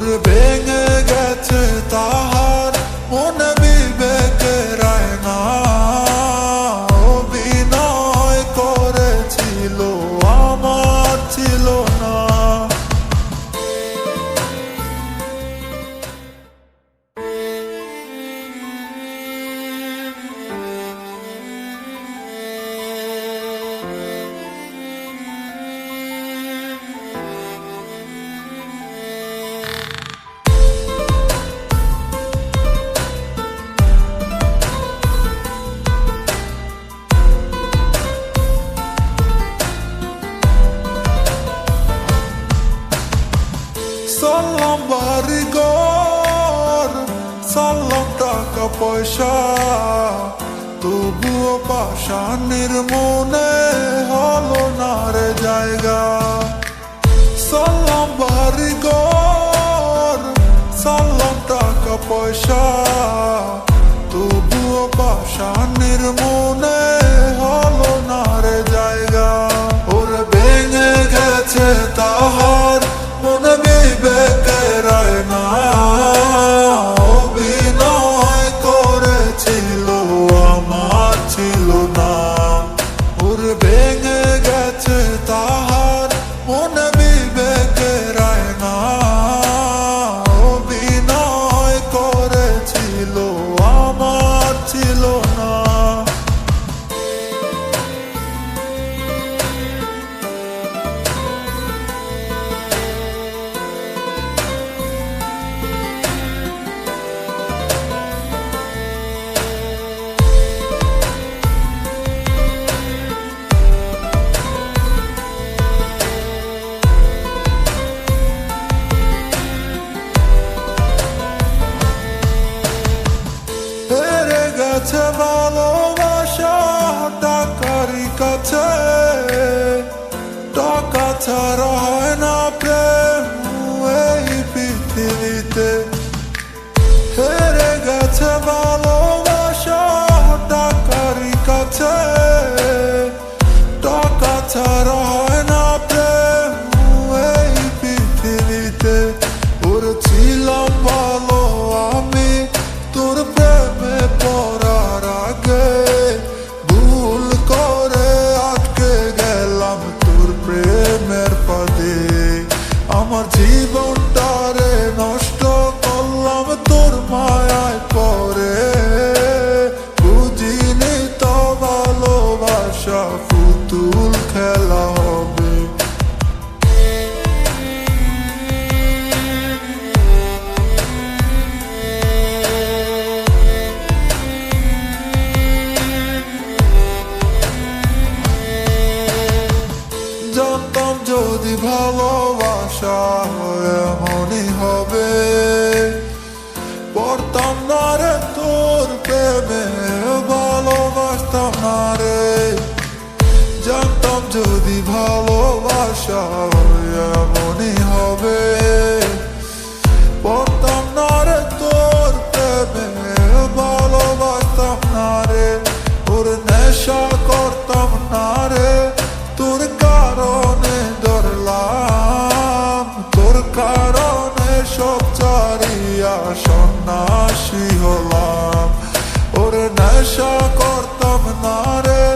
vur পয়সা তবুও পাশানির মনে হলো ta raha enam. করতাম না রে তোর প্রেমে ভালোবাসতাম না রে জানতাম যদি ভালোবাসা বাসি হলাম। ওরে নেশা করতাম না রে,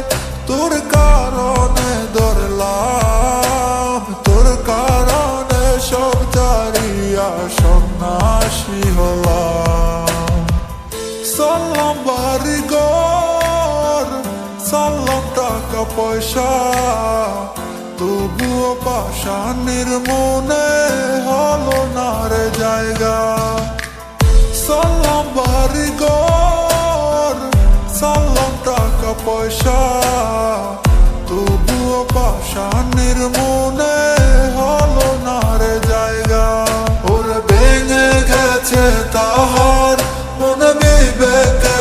তোর কারণে ধরলাম। তোর কারণে সব চারিয়া সন্ন্যাসী হলাম। সাল্লাম বাড়ি গর সাল্লাম টাকা পয়সা। তবুও পাশানির মনে হল না রে জায়গা। কারিগর সালাম টাকা পয়সা তবুও পাশানের মনে হলো না রে জায়গা ওর ভেঙে গেছে তাহার মনে বিবেক